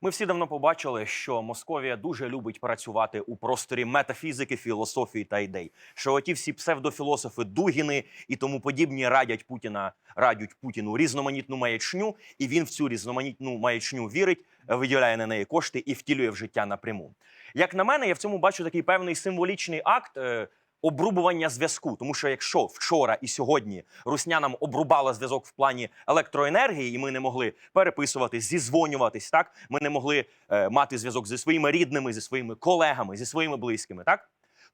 Ми всі давно побачили, що Московія дуже любить працювати у просторі метафізики, філософії та ідей. Що оті всі псевдофілософи Дугіни і тому подібні радять Путіна, радять Путіну різноманітну маячню, і він в цю різноманітну маячню вірить, виділяє на неї кошти і втілює в життя напряму. Як на мене, я в цьому бачу такий певний символічний акт. Обрубування зв'язку, тому що якщо вчора і сьогодні русня нам обрубала зв'язок в плані електроенергії, і ми не могли переписуватись, зізвонюватись, так? Ми не могли е, мати зв'язок зі своїми рідними, зі своїми колегами, зі своїми близькими, так?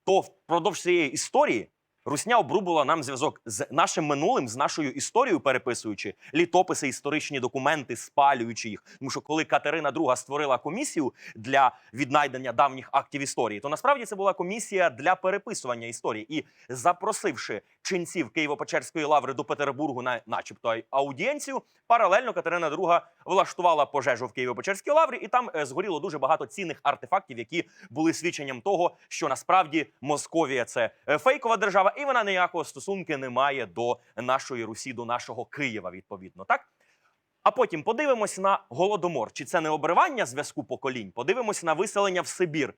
То впродовж цієї історії русня обрубила нам зв'язок з нашим минулим, з нашою історією, переписуючи літописи, історичні документи, спалюючи їх. Тому що коли Катерина II створила комісію для віднайдення давніх актів історії, то насправді це була комісія для переписування історії. І запросивши ченців Києво-Печерської лаври до Петербургу на, начебто, аудієнцію, паралельно Катерина II влаштувала пожежу в Києво-Печерській лаврі, і там е, згоріло дуже багато цінних артефактів, які були свідченням того, що насправді Московія це е, фейкова держава, і вона ніякого стосунки не має до нашої Русі, до нашого Києва, відповідно, так. А потім подивимось на голодомор. Чи це не обривання зв'язку поколінь? Подивимось на виселення в Сибір.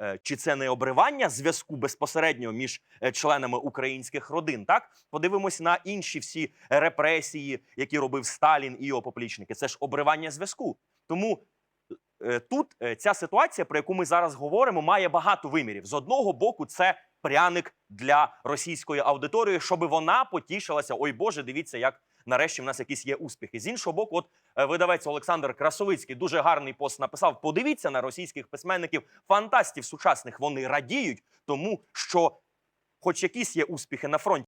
Е, Чи це не обривання зв'язку безпосередньо між е, членами українських родин? Так подивимось на інші всі репресії, які робив Сталін і його поплічники. Це ж обривання зв'язку. Тому е, тут ця ситуація, про яку ми зараз говоримо, має багато вимірів. З одного боку, це пряник для російської аудиторії, щоб вона потішилася. Ой Боже, дивіться, як нарешті в нас якісь є успіхи. З іншого боку, от е, видавець Олександр Красовицький дуже гарний пост написав: подивіться на російських письменників, фантастів сучасних. Вони радіють, тому що, хоч якісь є успіхи на фронті.